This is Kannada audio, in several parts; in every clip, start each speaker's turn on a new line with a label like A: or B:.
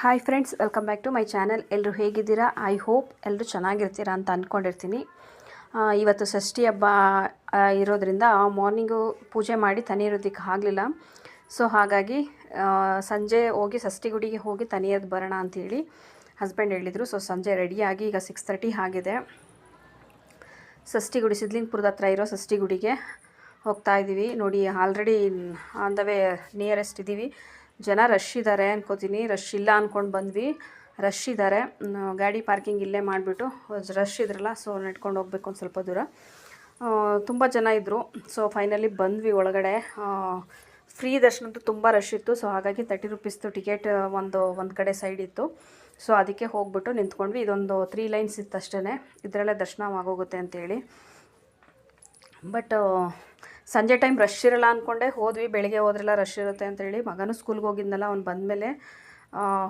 A: Hi friends welcome back to my channel ಎಲ್ಲರೂ ಹೇಗಿದ್ದೀರಾ? ಐ ಹೋಪ್ ಎಲ್ಲರೂ ಚೆನ್ನಾಗಿರ್ತೀರಾ ಅಂತ ಅಂದ್ಕೊಂಡಿರ್ತೀನಿ ಇವತ್ತು ಷಷ್ಠಿ ಹಬ್ಬ ಇರೋದರಿಂದ ಮಾರ್ನಿಂಗು ಪೂಜೆ ಮಾಡಿ ತನಿ ಇರೋದಕ್ಕೆ ಆಗಲಿಲ್ಲ. ಸೊ ಹಾಗಾಗಿ ಸಂಜೆ ಹೋಗಿ ಷಷ್ಠಿ ಗುಡಿಗೆ ಹೋಗಿ ತನಿಯೋದು ಬರೋಣ ಅಂತೇಳಿ ಹಸ್ಬೆಂಡ್ ಹೇಳಿದರು. ಸೊ ಸಂಜೆ ರೆಡಿಯಾಗಿ ಈಗ ಸಿಕ್ಸ್ ತರ್ಟಿ ಆಗಿದೆ. ಷಷ್ಠಿ ಗುಡಿ, ಸಿದ್ಲಿಂಗ್ಪುರದ ಹತ್ರ ಇರೋ ಷಷ್ಠಿ ಗುಡಿಗೆ ಹೋಗ್ತಾ ಇದ್ದೀವಿ ನೋಡಿ already on the way nearest ಇದ್ದೀವಿ ಜನ ರಶ್ ಇದ್ದಾರೆ ಅನ್ಕೋತೀನಿ. ರಶ್ ಇಲ್ಲ ಅಂದ್ಕೊಂಡು ಬಂದ್ವಿ. ರಶ್ ಇದ್ದಾರೆ ಗಾಡಿ ಪಾರ್ಕಿಂಗ್ ಇಲ್ಲೇ ಮಾಡಿಬಿಟ್ಟು ರಶ್ ಇದ್ರಲ್ಲ ಸೊ ನಡ್ಕೊಂಡು ಹೋಗ್ಬೇಕು ಒಂದು ಸ್ವಲ್ಪ ದೂರ. ತುಂಬ ಜನ ಇದ್ದರು ಸೊ ಫೈನಲಿ ಬಂದ್ವಿ ಒಳಗಡೆ. ಫ್ರೀ ದರ್ಶನದ್ದು ತುಂಬ ರಶ್ ಇತ್ತು. ಸೊ ಹಾಗಾಗಿ ತರ್ಟಿ ರುಪೀಸ್ದು ಟಿಕೆಟ್ ಒಂದು ಒಂದು ಕಡೆ ಸೈಡ್ ಇತ್ತು. ಸೊ ಅದಕ್ಕೆ ಹೋಗ್ಬಿಟ್ಟು ನಿಂತ್ಕೊಂಡ್ವಿ. ಇದೊಂದು ತ್ರೀ ಲೈನ್ಸ್ ಇತ್ತು ಅಷ್ಟೇ ಇದರಲ್ಲೇ ದರ್ಶನ ಆಗೋಗುತ್ತೆ ಅಂತೇಳಿ. ಬಟ್ ಸಂಜೆ ಟೈಮ್ ರಶ್ ಇರಲ್ಲ ಅಂದ್ಕೊಂಡೆ ಹೋದ್ವಿ, ಬೆಳಗ್ಗೆ ಹೋದ್ರೆಲ್ಲ ರಶ್ ಇರುತ್ತೆ ಅಂತೇಳಿ ಮಗನೂ ಸ್ಕೂಲ್ಗೆ ಹೋಗಿದ್ನಲ್ಲ, ಅವ್ನು ಬಂದಮೇಲೆ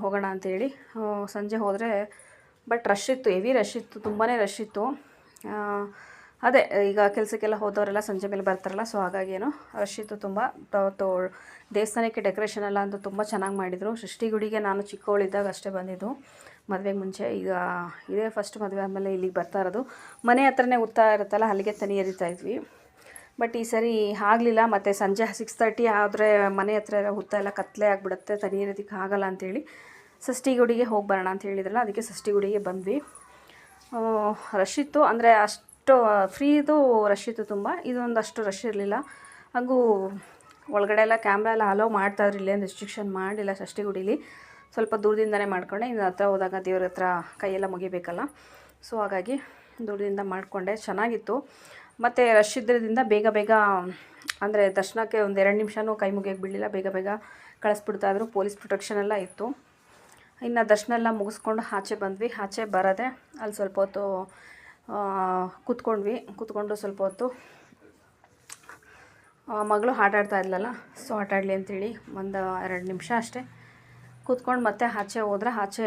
A: ಹೋಗೋಣ ಅಂತೇಳಿ ಸಂಜೆ ಹೋದರೆ ಬಟ್ ರಶ್ ಇತ್ತು ಹೆವಿ ರಶ್ ಇತ್ತು ತುಂಬಾ ರಶ್ ಇತ್ತು. ಅದೇ, ಈಗ ಕೆಲಸಕ್ಕೆಲ್ಲ ಹೋದವರೆಲ್ಲ ಸಂಜೆ ಮೇಲೆ ಬರ್ತಾರಲ್ಲ ಸೊ ಹಾಗಾಗಿ ಏನು ರಶ್ ಇತ್ತು ತುಂಬ. ದೇವಸ್ಥಾನಕ್ಕೆ ಡೆಕೋರೇಷನ್ ಎಲ್ಲ ಅಂತೂ ತುಂಬ ಚೆನ್ನಾಗಿ ಮಾಡಿದರು. ಸೃಷ್ಟಿ ಗುಡಿಗೆ ನಾನು ಚಿಕ್ಕವಳಿದ್ದಾಗ ಅಷ್ಟೇ ಬಂದಿದ್ದು. ಮದುವೆಗೆ ಮುಂಚೆ, ಈಗ ಇದೇ ಫಸ್ಟ್ ಮದುವೆ ಆದಮೇಲೆ ಇಲ್ಲಿಗೆ ಬರ್ತಾ ಇರೋದು. ಮನೆ ಹತ್ರನೇ ಉತ್ತಾ ಇರುತ್ತಲ್ಲ, ಅಲ್ಲಿಗೆ ತನಿ ಎರಿತಾ ಇದ್ವಿ. ಬಟ್ ಈ ಸರಿ ಆಗಲಿಲ್ಲ. ಮತ್ತು ಸಂಜೆ ಸಿಕ್ಸ್ ತರ್ಟಿ ಆದರೆ ಮನೆ ಹತ್ರ ಎಲ್ಲ ಹುತ್ತ ಎಲ್ಲ ಕತ್ತಲೆ ಆಗಿಬಿಡುತ್ತೆ. ತನಿ ಎರಿಯೋದಕ್ಕೆ ಆಗಲ್ಲ ಅಂತೇಳಿ ಷಷ್ಠಿ ಗುಡಿಗೆ ಹೋಗಿ ಬರೋಣ ಅಂತ ಹೇಳಿದ್ರಲ್ಲ, ಅದಕ್ಕೆ ಷಷ್ಠಿ ಗುಡಿಗೆ ಬಂದ್ವಿ. ರಶ್ ಇತ್ತು ಅಂದರೆ ಅಷ್ಟು, ಫ್ರೀದು ರಶ್ ಇತ್ತು ತುಂಬ ಇದೊಂದಷ್ಟು ರಶ್ ಇರಲಿಲ್ಲ. ಹಾಗೂ ಒಳಗಡೆ ಎಲ್ಲ ಕ್ಯಾಮ್ರಾ ಎಲ್ಲ ಅಲೋ ಮಾಡ್ತಾಯಿದ್ರು ಇಲ್ಲೇನು ರೆಸ್ಟ್ರಿಕ್ಷನ್ ಮಾಡಿಲ್ಲ ಷಷ್ಠಿ ಗುಡೀಲಿ ಸ್ವಲ್ಪ ದೂರದಿಂದನೇ ಮಾಡ್ಕೊಂಡೆ. ಇನ್ನು ಹತ್ರ ಹೋದಾಗ ದೇವ್ರ ಹತ್ರ ಕೈಯೆಲ್ಲ ಮುಗಿಬೇಕಲ್ಲ. ಸೊ ಹಾಗಾಗಿ ದೂರದಿಂದ ಮಾಡಿಕೊಂಡೆ. ಚೆನ್ನಾಗಿತ್ತು. ಮತ್ತು ರಶ್ ಇದ್ದಿದ್ದರಿಂದ ಬೇಗ ಬೇಗ, ಅಂದರೆ ದರ್ಶನಕ್ಕೆ ಒಂದು ಎರಡು ನಿಮಿಷನೂ ಕೈ ಮುಗಿಯೋಕ್ಕೆ ಬಿಡಲಿಲ್ಲ. ಬೇಗ ಬೇಗ ಕಳಿಸ್ಬಿಡ್ತಾಯಿದ್ರು ಪೊಲೀಸ್ ಪ್ರೊಟೆಕ್ಷನ್ ಎಲ್ಲ ಇತ್ತು. ಇನ್ನು ದರ್ಶನ ಎಲ್ಲ ಮುಗಿಸ್ಕೊಂಡು ಆಚೆ ಬಂದ್ವಿ. ಆಚೆ ಬರೋದೆ ಅಲ್ಲಿ ಸ್ವಲ್ಪ ಹೊತ್ತು ಕೂತ್ಕೊಂಡ್ವಿ. ಕೂತ್ಕೊಂಡು ಸ್ವಲ್ಪ ಹೊತ್ತು ಮಗಳು ಆಟ ಆಡ್ತಾ ಇದ್ಲಲ್ಲ ಸೊ ಆಟಾಡಲಿ ಅಂಥೇಳಿ ಒಂದು ಎರಡು ನಿಮಿಷ ಅಷ್ಟೇ. ಕೂತ್ಕೊಂಡು ಮತ್ತೆ ಆಚೆ ಹೋದ್ರೆ ಆಚೆ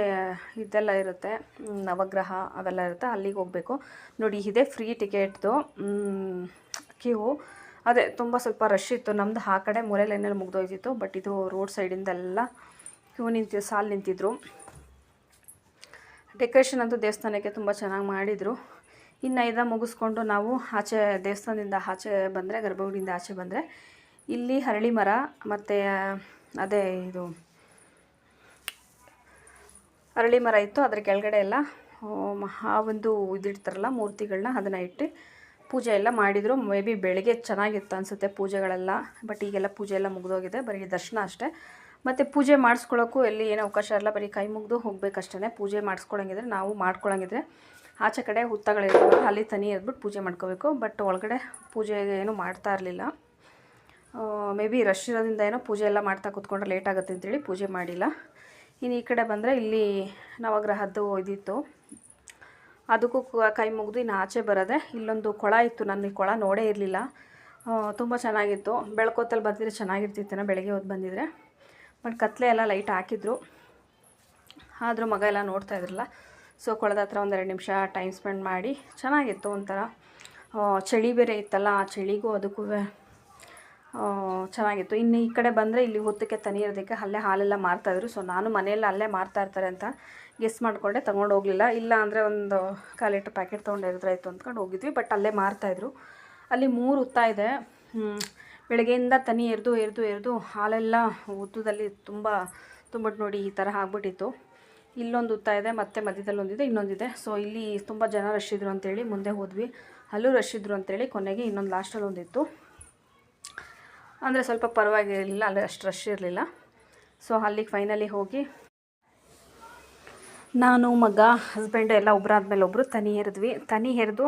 A: ಇದೆಲ್ಲ ಇರುತ್ತೆ ನವಗ್ರಹ ಅವೆಲ್ಲ ಇರುತ್ತೆ, ಅಲ್ಲಿಗೆ ಹೋಗಬೇಕು. ನೋಡಿ, ಇದೇ ಫ್ರೀ ಟಿಕೆಟ್ದು ಕ್ಯೂ. ಅದೇ, ತುಂಬ ಸ್ವಲ್ಪ ರಶ್ ಇತ್ತು. ನಮ್ಮದು ಆ ಕಡೆ ಮೂಲೆ ಲೈನಲ್ಲಿ ಮುಗ್ದೋಯ್ತಿತ್ತು ಬಟ್ ಇದು ರೋಡ್ ಸೈಡಿಂದೆಲ್ಲ ಕ್ಯೂ ನಿಂತಿ, ಸಾಲು ನಿಂತಿದ್ರು. ಡೆಕೋರೇಷನ್ ಅಂತೂ ದೇವಸ್ಥಾನಕ್ಕೆ ತುಂಬ ಚೆನ್ನಾಗಿ ಮಾಡಿದರು. ಇನ್ನು ಇದ ಮುಗಿಸ್ಕೊಂಡು ನಾವು ಆಚೆ ದೇವಸ್ಥಾನದಿಂದ ಆಚೆ ಬಂದರೆ, ಗರ್ಭಗುಡಿಯಿಂದ ಆಚೆ ಬಂದರೆ, ಇಲ್ಲಿ ಹರಳಿ ಮರ ಮತ್ತು, ಅದೇ ಇದು ಅರಳಿ ಮರ ಇತ್ತು, ಅದರ ಕೆಳಗಡೆ ಎಲ್ಲ ಆ ಒಂದು ಇದಿಡ್ತಾರಲ್ಲ ಮೂರ್ತಿಗಳನ್ನ ಅದನ್ನು ಇಟ್ಟು ಪೂಜೆ ಎಲ್ಲ ಮಾಡಿದರು. ಮೇ ಬಿ ಬೆಳಗ್ಗೆ ಚೆನ್ನಾಗಿತ್ತು ಅನಿಸುತ್ತೆ ಪೂಜೆಗಳೆಲ್ಲ, ಬಟ್ ಈಗೆಲ್ಲ ಪೂಜೆ ಎಲ್ಲ ಮುಗಿದೋಗಿದೆ, ಬರೀ ದರ್ಶನ ಅಷ್ಟೇ. ಮತ್ತು ಪೂಜೆ ಮಾಡಿಸ್ಕೊಳ್ಳೋಕ್ಕೂ ಎಲ್ಲಿ ಏನೋ ಅವಕಾಶ ಇರಲ್ಲ, ಬರೀ ಕೈ ಮುಗಿದು ಹೋಗಬೇಕಷ್ಟೇ ಪೂಜೆ ಮಾಡಿಸ್ಕೊಳ್ಳೋಂಗಿದ್ರೆ ನಾವು ಮಾಡ್ಕೊಳ್ಳೋಂಗಿದ್ರೆ ಆಚೆ ಕಡೆ ಹುತ್ತಗಳಿರ್ತಾವೆ ಅಲ್ಲಿ ತನಿ ಎದ್ಬಿಟ್ಟು ಪೂಜೆ ಮಾಡ್ಕೋಬೇಕು, ಬಟ್ ಒಳಗಡೆ ಪೂಜೆ ಏನು ಮಾಡ್ತಾ ಇರಲಿಲ್ಲ. ಮೇ ಬಿ ರಶ್ ಇರೋದ್ರಿಂದ ಏನೋ ಪೂಜೆ ಎಲ್ಲ ಮಾಡ್ತಾ ಕೂತ್ಕೊಂಡ್ರೆ ಲೇಟ್ ಆಗುತ್ತೆ ಅಂತೇಳಿ ಪೂಜೆ ಮಾಡಿಲ್ಲ. ಇನ್ನು ಈ ಕಡೆ ಬಂದರೆ ಇಲ್ಲಿ ನವಗ್ರಹದ್ದು ಇದಿತ್ತು. ಅದಕ್ಕೂ ಕ- ಮುಗಿದು ಇನ್ನು ಆಚೆ ಬರೋದೆ ಇಲ್ಲೊಂದು ಕೊಳ ಇತ್ತು. ನಾನು ಈ ಕೊಳ ನೋಡೇ ಇರಲಿಲ್ಲ. ತುಂಬ ಚೆನ್ನಾಗಿತ್ತು. ಬೆಳ್ಕೋತಲ್ಲಿ ಬಂದಿದ್ರೆ ಚೆನ್ನಾಗಿರ್ತಿತ್ತೇನೋ ಬೆಳಗ್ಗೆ ಹೊತ್ತು ಬಂದಿದ್ರೆ. ಬಟ್ ಕತ್ಲೆ ಎಲ್ಲ ಲೈಟ್ ಹಾಕಿದ್ರು. ಆದರೂ ಮಗ ಎಲ್ಲ ನೋಡ್ತಾ ಇದ್ರಲ್ಲ. ಸೊ ಕೊಳದ ಹತ್ರ ಒಂದೆರಡು ನಿಮಿಷ ಟೈಮ್ ಸ್ಪೆಂಡ್ ಮಾಡಿ ಚೆನ್ನಾಗಿತ್ತು ಒಂಥರ. ಚಳಿ ಬೇರೆ ಇತ್ತಲ್ಲ, ಆ ಚಳಿಗೂ ಅದಕ್ಕೂ ಚೆನ್ನಾಗಿತ್ತು. ಇನ್ನು ಈ ಕಡೆ ಬಂದರೆ ಇಲ್ಲಿ ಹೊತ್ತಕ್ಕೆ ತನಿ ಇರೋದಕ್ಕೆ ಅಲ್ಲೇ ಹಾಲೆಲ್ಲ ಮಾರ್ತಾಯಿದ್ರು ಸೊ ನಾನು ಮನೆಯಲ್ಲಿ ಅಲ್ಲೇ ಮಾರ್ತಾ ಇರ್ತಾರೆ ಅಂತ ಗೆಸ್ ಮಾಡಿಕೊಂಡೆ. ತೊಗೊಂಡು ಹೋಗಲಿಲ್ಲ. ಇಲ್ಲ ಅಂದರೆ ಒಂದು ಕಾಲು ಲೀಟ್ರ್ ಪ್ಯಾಕೆಟ್ ತೊಗೊಂಡಿರೋದ್ರಾಯ್ತು ಅಂದ್ಕೊಂಡು ಹೋಗಿದ್ವಿ. ಬಟ್ ಅಲ್ಲೇ ಮಾರ್ತಾಯಿದ್ರು ಅಲ್ಲಿ ಮೂರು ಹುತ್ತ ಇದೆ. ಬೆಳಗ್ಗೆಯಿಂದ ತನಿ ಎರೆದು ಎರೆದು ಎರೆದು ಹಾಲೆಲ್ಲ ಉದ್ದದಲ್ಲಿ ತುಂಬ ತುಂಬಿಟ್ಟು ನೋಡಿ ಈ ಥರ ಆಗ್ಬಿಟ್ಟಿತ್ತು. ಇಲ್ಲೊಂದು ಹುತ್ತ ಇದೆ, ಮತ್ತು ಮಧ್ಯದಲ್ಲಿ ಒಂದಿದೆ, ಇನ್ನೊಂದಿದೆ. ಸೊ ಇಲ್ಲಿ ತುಂಬ ಜನ ರಶ್ ಇದ್ರು ಅಂತೇಳಿ ಮುಂದೆ ಹೋದ್ವಿ. ಅಲ್ಲೂ ರಶ್ ಇದ್ರು ಅಂತೇಳಿ ಕೊನೆಗೆ ಇನ್ನೊಂದು ಲಾಸ್ಟಲ್ಲಿ ಒಂದಿತ್ತು ಅಂದರೆ ಸ್ವಲ್ಪ ಪರವಾಗಿರಲಿಲ್ಲ ಅಲ್ಲಿ ಅಷ್ಟು ರಶ್ ಇರಲಿಲ್ಲ. ಸೊ ಅಲ್ಲಿಗೆ ಫೈನಲಿ ಹೋಗಿ ನಾನು ಮಗ ಹಸ್ಬೆಂಡ್ ಎಲ್ಲ ಒಬ್ಬರಾದ್ಮೇಲೆ ಒಬ್ಬರು ತನಿ ಹೆರಿದ್ವಿ. ತನಿ ಹೆರಿದು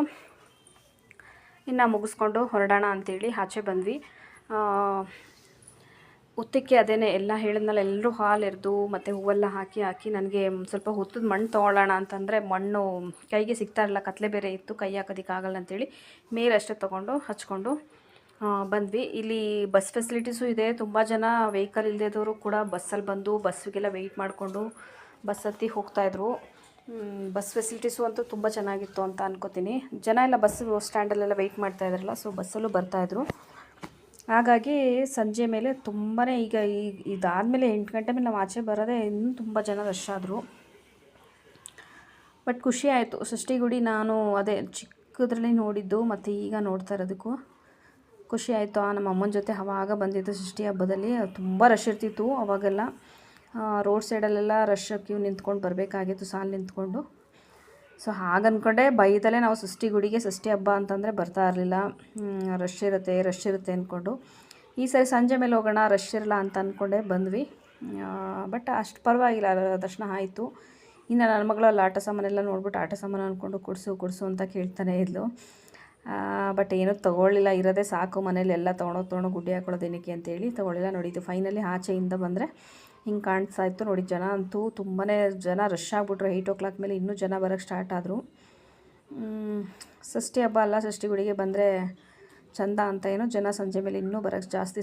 A: ಇನ್ನು ಮುಗಿಸ್ಕೊಂಡು ಹೊರಡೋಣ ಅಂತೇಳಿ ಆಚೆ ಬಂದ್ವಿ. ಆ, ಹುತ್ತಕ್ಕೆ ಅದೇನೆ ಎಲ್ಲ ಹೇಳಿದ್ಮೇಲೆ ಎಲ್ಲರೂ ಹಾಲು ಎರೆದು ಮತ್ತು ಹೂವೆಲ್ಲ ಹಾಕಿ ಹಾಕಿ ನನಗೆ ಸ್ವಲ್ಪ ಹುತ್ತದ ಮಣ್ಣು ತೊಗೊಳ್ಳೋಣ ಅಂತಂದರೆ ಮಣ್ಣು ಕೈಗೆ ಸಿಗ್ತಾ ಇರಲ್ಲ ಕತ್ಲೆ ಬೇರೆ ಇತ್ತು ಕೈ ಹಾಕೋದಕ್ಕಾಗಲ್ಲ ಅಂತೇಳಿ ಮೇಲಷ್ಟೇ ತೊಗೊಂಡು ಹಚ್ಕೊಂಡು ಬಂದ್ವಿ. ಇಲ್ಲಿ ಬಸ್ ಫೆಸಿಲಿಟೀಸು ಇದೆ. ತುಂಬ ಜನ ವೆಹಿಕಲ್ ಇಲ್ಲದೇದವರು ಕೂಡ ಬಸ್ಸಲ್ಲಿ ಬಂದು ಬಸ್ಸಿಗೆಲ್ಲ ವೆಯ್ಟ್ ಮಾಡಿಕೊಂಡು ಬಸ್ ಹತ್ತಿ ಹೋಗ್ತಾಯಿದ್ರು ಬಸ್ ಫೆಸಿಲಿಟೀಸು ಅಂತೂ ತುಂಬ ಚೆನ್ನಾಗಿತ್ತು ಅಂತ ಅನ್ಕೋತೀನಿ. ಜನ ಎಲ್ಲ ಬಸ್ ಸ್ಟ್ಯಾಂಡಲ್ಲೆಲ್ಲ ವೆಯ್ಟ್ ಮಾಡ್ತಾ ಇದ್ರಲ್ಲ ಸೊ ಬಸ್ಸಲ್ಲೂ ಬರ್ತಾಯಿದ್ರು ಹಾಗಾಗಿ ಸಂಜೆ ಮೇಲೆ ತುಂಬಾ ಈಗ ಈಗ ಇದಾದಮೇಲೆ ಎಂಟು ಗಂಟೆ ಮೇಲೆ ನಾವು ಆಚೆ ಬರೋದೇ ಇನ್ನೂ ತುಂಬ ಜನ ರಶ್ ಆದರು. ಬಟ್ ಖುಷಿ ಆಯಿತು. ಷಷ್ಠಿ ಗುಡಿ ನಾನು ಅದೇ ಚಿಕ್ಕದ್ರಲ್ಲಿ ನೋಡಿದ್ದು, ಮತ್ತು ಈಗ ನೋಡ್ತಾ ಇರೋದಕ್ಕೂ. ಖುಷಿ ಆಯಿತು. ನಮ್ಮ ಅಮ್ಮನ ಜೊತೆ ಅವಾಗ ಬಂದಿದ್ದು ಷಷ್ಠಿ ಹಬ್ಬದಲ್ಲಿ ತುಂಬ ರಶ್ ಇರ್ತಿತ್ತು ಅವಾಗೆಲ್ಲ. ರೋಡ್ ಸೈಡಲ್ಲೆಲ್ಲ ರಶ್ ಕ್ಯೂ ನಿಂತ್ಕೊಂಡು ಬರಬೇಕಾಗಿತ್ತು, ಸಾಲು ನಿಂತ್ಕೊಂಡು. ಸೊ ಹಾಗನ್ಕೊಂಡೆ ಬೈದಲ್ಲೇ ನಾವು ಷಷ್ಠಿ ಗುಡಿಗೆ ಷಷ್ಠಿ ಹಬ್ಬ ಅಂತಂದರೆ ಬರ್ತಾ ಇರಲಿಲ್ಲ. ರಶ್ ಇರುತ್ತೆ ರಶ್ ಇರುತ್ತೆ ಅಂದ್ಕೊಂಡು ಈ ಸರಿ ಸಂಜೆ ಮೇಲೆ ಹೋಗೋಣ ರಶ್ ಇರಲ್ಲ ಅಂತ ಅಂದ್ಕೊಂಡೆ ಬಂದ್ವಿ. ಬಟ್ ಅಷ್ಟು ಪರವಾಗಿಲ್ಲ, ದರ್ಶನ ಆಯಿತು. ಇನ್ನು ನನ್ನ ಮಗಳು ಆಟ ಸಾಮಾನೆಲ್ಲ ನೋಡ್ಬಿಟ್ಟು ಆಟ ಸಾಮಾನು ಅಂದ್ಕೊಂಡು ಕೊಡಿಸು ಕೊಡಿಸು ಅಂತ ಕೇಳ್ತಾನೆ ಇದ್ಲು. ಬಟ್ ಏನೂ ತೊಗೊಳ್ಳಿಲ್ಲ, ಇರೋದೇ ಸಾಕು, ಮನೇಲಿ ಎಲ್ಲ ತೊಗೊಳೋ ತೊಗೊಂಡು ಗುಡ್ಡೆ ಹಾಕೊಳ್ಳೋದು ಏನಕ್ಕೆ ಅಂತೇಳಿ ತೊಗೊಳ್ಳಿಲ್ಲ ನೋಡಿ ಇದು ಫೈನಲಿ ಆಚೆಯಿಂದ ಬಂದರೆ ಹಿಂಗೆ ಕಾಣಿಸ್ತಾ ಇತ್ತು ನೋಡಿ, ಜನ ಅಂತೂ ತುಂಬಾ ಜನ ರಶ್ ಆಗಿಬಿಟ್ರು. ಏಯ್ಟ್ ಓ ಕ್ಲಾಕ್ ಮೇಲೆ ಇನ್ನೂ ಜನ ಬರೋಕ್ಕೆ ಸ್ಟಾರ್ಟ್ ಆದರು. ಷಷ್ಠಿ ಹಬ್ಬ ಅಲ್ಲ ಷಷ್ಠಿ ಗುಡಿಗೆ ಬಂದರೆ ಚಂದ ಅಂತ ಏನೋ ಜನ ಸಂಜೆ ಮೇಲೆ ಇನ್ನೂ ಬರೋಕ್ಕೆ ಜಾಸ್ತಿ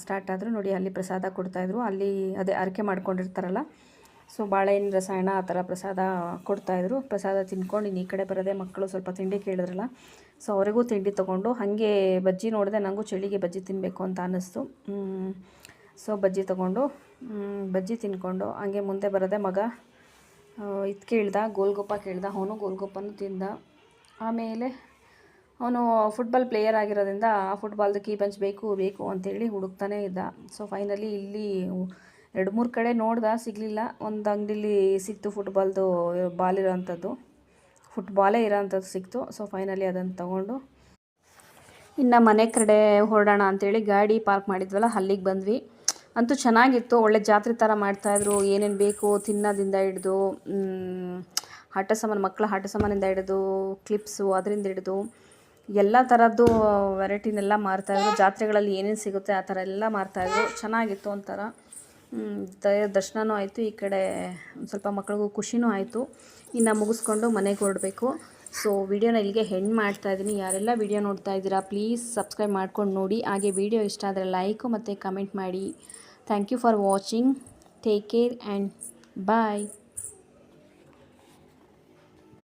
A: ಸ್ಟಾರ್ಟ್ ಆದರು. ನೋಡಿ, ಅಲ್ಲಿ ಪ್ರಸಾದ ಕೊಡ್ತಾಯಿದ್ರು ಅಲ್ಲಿ ಅದೇ ಅರಕೆ ಮಾಡ್ಕೊಂಡಿರ್ತಾರಲ್ಲ ಸೊ ಬಾಳೆಹಣ್ಣು ರಸಾಯನ ಆ ಥರ ಪ್ರಸಾದ ಕೊಡ್ತಾಯಿದ್ರು. ಪ್ರಸಾದ ತಿನ್ಕೊಂಡು ಇನ್ನು ಈ ಕಡೆ ಬರೋದೇ ಮಕ್ಕಳು ಸ್ವಲ್ಪ ತಿಂಡಿ ಕೇಳಿದ್ರಲ್ಲ. ಸೊ ಅವರಿಗೂ ತಿಂಡಿ ತೊಗೊಂಡು ಹಾಗೆ ಬಜ್ಜಿ ನೋಡಿದೆ ನನಗೂ ಚಳಿಗೆ ಬಜ್ಜಿ ತಿನ್ನಬೇಕು ಅಂತ ಅನ್ನಿಸ್ತು. ಸೊ ಬಜ್ಜಿ ತೊಗೊಂಡು ಬಜ್ಜಿ ತಿನ್ಕೊಂಡು ಹಂಗೆ ಮುಂದೆ ಬರೋದೆ ಮಗ. ಇದು ಕೇಳ್ದ, ಗೋಲ್ಗೊಪ್ಪ ಕೇಳ್ದ, ಅವನು ಗೋಲ್ಗೊಪ್ಪನೂ ತಿಂದ. ಆಮೇಲೆ ಅವನು ಫುಟ್ಬಾಲ್ ಪ್ಲೇಯರ್ ಆಗಿರೋದ್ರಿಂದ ಆ ಫುಟ್ಬಾಲ್ದು ಕೀ ಬಂಚ್ ಬೇಕು ಬೇಕು ಅಂತೇಳಿ ಹುಡುಕ್ತಾನೇ ಇದ್ದ. ಸೊ ಫೈನಲಿ ಇಲ್ಲಿ ಎರಡು ಮೂರು ಕಡೆ ನೋಡ್ದೆ, ಸಿಗಲಿಲ್ಲ. ಒಂದು ಅಂಗಡಿಲಿ ಸಿಕ್ತು ಫುಟ್ಬಾಲ್ದು ಬಾಲ್ ಇರೋವಂಥದ್ದು ಫುಟ್ಬಾಲೇ ಇರೋವಂಥದ್ದು ಸಿಕ್ತು. ಸೊ ಫೈನಲಿ ಅದನ್ನು ತಗೊಂಡು ಇನ್ನು ಮನೆ ಕಡೆ ಹೊರಡೋಣ ಅಂಥೇಳಿ ಗಾಡಿ ಪಾರ್ಕ್ ಮಾಡಿದ್ವಲ್ಲ, ಅಲ್ಲಿಗೆ ಬಂದ್ವಿ. ಅಂತೂ ಚೆನ್ನಾಗಿತ್ತು. ಒಳ್ಳೆ ಜಾತ್ರೆ ಥರ ಮಾಡ್ತಾಯಿದ್ರು ಏನೇನು ಬೇಕು ತಿನ್ನೋದಿಂದ ಹಿಡ್ದು ಆಟ ಸಾಮಾನು ಮಕ್ಕಳ ಆಟ ಸಾಮಾನಿಂದ ಹಿಡಿದು ಕ್ಲಿಪ್ಸು ಅದರಿಂದ ಹಿಡಿದು, ಎಲ್ಲ ಥರದ್ದು ವೆರೈಟಿನೆಲ್ಲ ಮಾರ್ತಾಯಿದ್ರು ಜಾತ್ರೆಗಳಲ್ಲಿ ಏನೇನು ಸಿಗುತ್ತೆ ಆ ಥರ ಎಲ್ಲ ಮಾರ್ತಾಯಿದ್ರು ಚೆನ್ನಾಗಿತ್ತು ಒಂಥರ. ದರ್ಶನವೂ ಆಯಿತು, ಈ ಕಡೆ ಸ್ವಲ್ಪ ಮಕ್ಳಿಗೂ ಖುಷಿನೂ ಆಯಿತು. ಇನ್ನು ಮುಗಿಸ್ಕೊಂಡು ಮನೆಗೆ ಹೊರಡಬೇಕು. ಸೊ ವಿಡಿಯೋನ ಇಲ್ಲಿಗೆ ಹೆಣ್ಣು ಮಾಡ್ತಾ ಇದ್ದೀನಿ ಯಾರೆಲ್ಲ ವಿಡಿಯೋ ನೋಡ್ತಾ ಇದ್ದೀರಾ ಪ್ಲೀಸ್ ಸಬ್ಸ್ಕ್ರೈಬ್ ಮಾಡ್ಕೊಂಡು ನೋಡಿ. ಹಾಗೆ ವಿಡಿಯೋ ಇಷ್ಟ ಆದರೆ ಲೈಕು ಮತ್ತು ಕಮೆಂಟ್ ಮಾಡಿ. Thank you for watching take care and bye